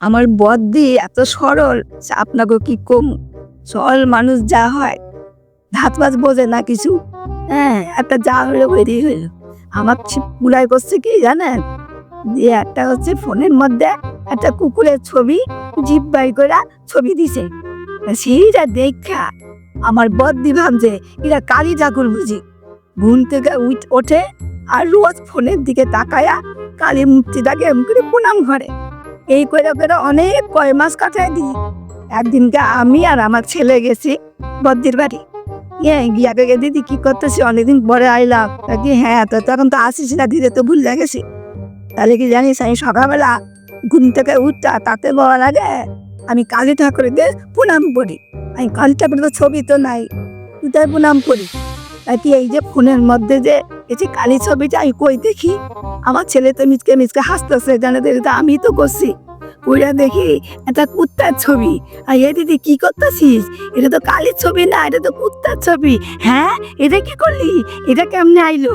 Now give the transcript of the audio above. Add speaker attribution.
Speaker 1: আমার বদ্দি এত সরল আপনাকে কি কম? সরল মানুষ যা হয়, ধাত বাজ বোঝে না কিছু। হ্যাঁ একটা যা হলো বেরিয়ে হইল আমার পুলাই করছে কি জানেন? দিয়ে একটা হচ্ছে ফোনের মধ্যে একটা কুকুরের ছবি জিপ বাই করে ছবি দিছে। সেইটা দেখা আমার বদ্দি ভাবছে, এরা কালী ঠাকুর বুঝি? ঘুম থেকে উঠ, ওঠে আর রোজ ফোনের দিকে তাকায়া কালী মূর্তিটাকে এম করে প্রণাম করে। এই করে করে অনেক কয় মাস কাটায় দিই। একদিনকে আমি আর আমার ছেলে গেছি বদ্দির বাড়ি। ইয়ে গিয়াকে গে দিদি, কি করতেছি? অনেকদিন পরে আইলাম। কি হ্যাঁ তো তখন তো আসিস না, দিদি তো ভুল গেছি। তাহলে কি জানিস, আমি সকালবেলা ঘুম থেকে উঠতা তাতে বলা লাগে আমি কালী ঠাকুরদের প্রণাম করি আমি কালী ঠাকুরের তো ছবি তো নাই তাই প্রণাম করি এই যে ফোনের মধ্যে যে এই যে কালি ছবিটা আমি কই দেখি, আমার ছেলে তো মিচকে মিচকে হাসতেছে, জানে তো আমি তো করছি। ওইটা দেখি একটা কুত্তার ছবি। আর এ দিদি কি করতেছিস? এটা তো কালির ছবি না, এটা তো কুত্তার ছবি। হ্যাঁ এটা কি করলি? এটা কেমনে আইলো?